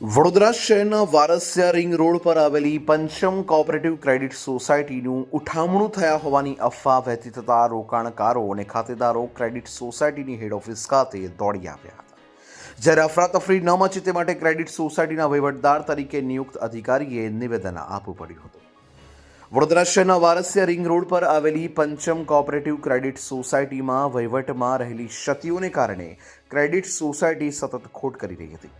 વડોદરા શહેરના Varasiya ring road પર આવેલી પંચમ કોઓપરેટિવ ક્રેડિટ સોસાયટીનું ઉઠામણું થયા હોવાની અફવા વહેતી થતા રોકાણકારો અને ખાતેદારો ક્રેડિટ સોસાયટીની હેડ ઓફિસ ખાતે દોડી આવ્યા હતા. જ્યારે અફરાતફરી ન મચે તે માટે ક્રેડિટ સોસાયટીના વહીવટદાર તરીકે નિયુક્ત અધિકારીએ નિવેદન આપવું પડ્યું હતું. વડોદરા શહેરના વારસિયા રિંગ રોડ પર આવેલી પંચમ કોઓપરેટિવ ક્રેડિટ સોસાયટીમાં વહીવટમાં રહેલી ક્ષતિઓને કારણે ક્રેડિટ સોસાયટી સતત ખોટ કરી રહી હતી.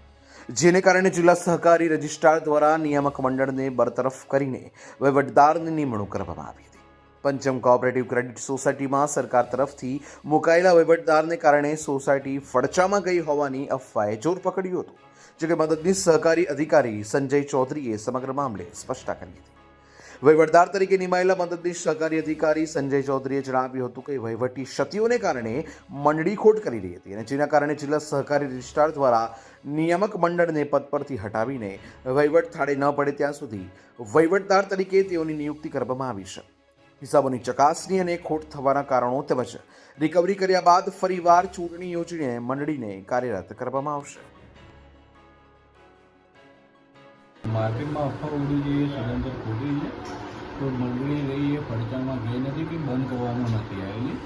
જેને કારણે જિલ્લા સહકારી રજિસ્ટ્રાર દ્વારા નિયામક મંડળને બરતરફ કરીને વહીવટદારની નિમણૂક કરવામાં આવી હતી. પંચમ કોઓપરેટિવ ક્રેડિટ સોસાયટીમાં સરકાર તરફથી મુકાયેલા વહીવટદારને કારણે સોસાયટી ફડચામાં ગઈ હોવાની અફવાએ જોર પકડ્યું હતું. જોકે મદદનીશ સહકારી અધિકારી સંજય ચૌધરીએ સમગ્ર મામલે સ્પષ્ટતા કરી હતી. વહીવટદાર તરીકે નિમાયેલા મદદનીશ સહકારી અધિકારી સંજય ચૌધરીએ જણાવ્યું હતું કે વહીવટી ક્ષતિઓને કારણે મંડળી ખોટ કરી રહી હતી અને જેના કારણે જિલ્લા સહકારી રજિસ્ટ્રાર દ્વારા નિયામક મંડળને પદ પરથી હટાવીને વહીવટ થાળે ન પડે ત્યાં સુધી વહીવટદાર તરીકે તેઓની નિયુક્તિ કરવામાં આવી છે. હિસાબોની ચકાસણી અને ખોટ થવાના કારણો તેમજ રિકવરી કર્યા બાદ ફરીવાર ચૂંટણી યોજીને મંડળીને કાર્યરત કરવામાં આવશે. માર્કેટમાં અફવા ઉડી જોઈએ સિલિન્ડર ખોટી છે. તો મંડળી રહી એ પડચામાં ગઈ નથી કે બંધ કરવામાં નથી આવેલી.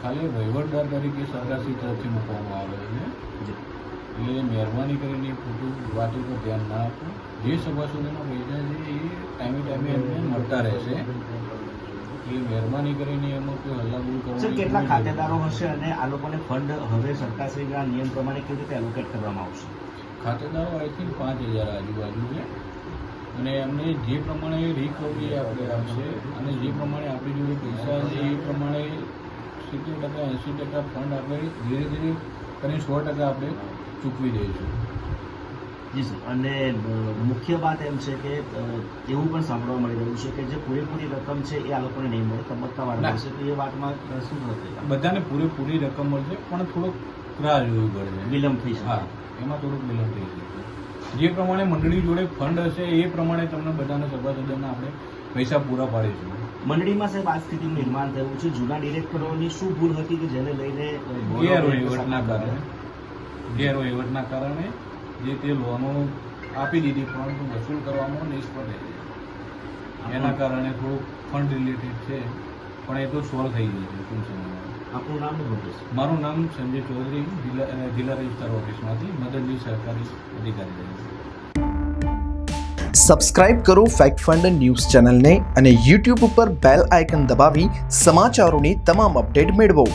ખાલી વહીવટદાર તરીકે સરકારશ્રી તરફથી મૂકવામાં આવે છે. એટલે મહેરબાની કરીને ખોટું વાતો પર ધ્યાન ના આપો. જે સભાસદોના પૈસા છે એ ટાઈમે ટાઈમે એમને મળતા રહેશે એ મહેરબાની કરીને એમાં કોઈ હલ્લાબુલ સર કરવાની કેટલા ખાતેદારો હશે અને આ લોકોને ફંડ હવે સરકારશ્રીના નિયમ પ્રમાણે કેવી રીતે એલોકેટ કરવામાં આવશે? ખાતેદારો આઈ થિંક પાંચ હજાર આજુબાજુ છે. અને એમને જે પ્રમાણે રિકવરી આપણે આવશે અને જે પ્રમાણે આપણી જોડે પૈસા છે એ પ્રમાણે સિત્તેર ટકા એંસી ટકા ફંડ આપણે ધીરે ધીરે કરીને સો ટકા આપણે ચૂકવી દઈશું જી સર. અને મુખ્ય વાત એમ છે કે એવું પણ સાંભળવા મળી રહ્યું છે કે જે પૂરેપૂરી રકમ છે એ આ લોકોને નહીં મળે તબક્કાવાર ના. મળશે. તો એ વાતમાં શું થશે બધાને પૂરેપૂરી રકમ મળશે પણ થોડોક રાહ જોવી પડશે. વિલંબ થઈ હા શકે એમાં થોડુંક વિલંબ થઈ શકે. જે પ્રમાણે મંડળી જોડે ફંડ હશે એ પ્રમાણે તમને બધાને સભાસદોને આપણે પૈસા પૂરા પાડીશું. મંડળીમાં સાહેબ આ સ્થિતિનું નિર્માણ થયું છે. જૂના ડિરેક્ટરોની શું ભૂલ હતી કે જેને લઈને ગેરવહીવટના કારણે ગેરવહીવટના કારણે જે તે લોનો આપી દીધી પરંતુ વસૂલ કરવામાં નિષ્ફળ રહી એના કારણે થોડુંક ફંડ રિલેટેડ છે પણ એ તો સોલ્વ થઈ જશે ટૂંક સમયમાં. આપણું નામ શું હતું? મારું નામ સંજય ચૌધરી જિલ્લા જિલ્લા રજિસ્ટર ઓફિસમાંથી મદદની સરકારી અધિકારી તરીકે સબસ્ક્રાઇબ કરો ફેક્ટ ફંડ ન્યૂઝ ચેનલને અને યુટ્યુબ ઉપર બેલ આઇકન દબાવી સમાચારોની તમામ અપડેટ મેળવો.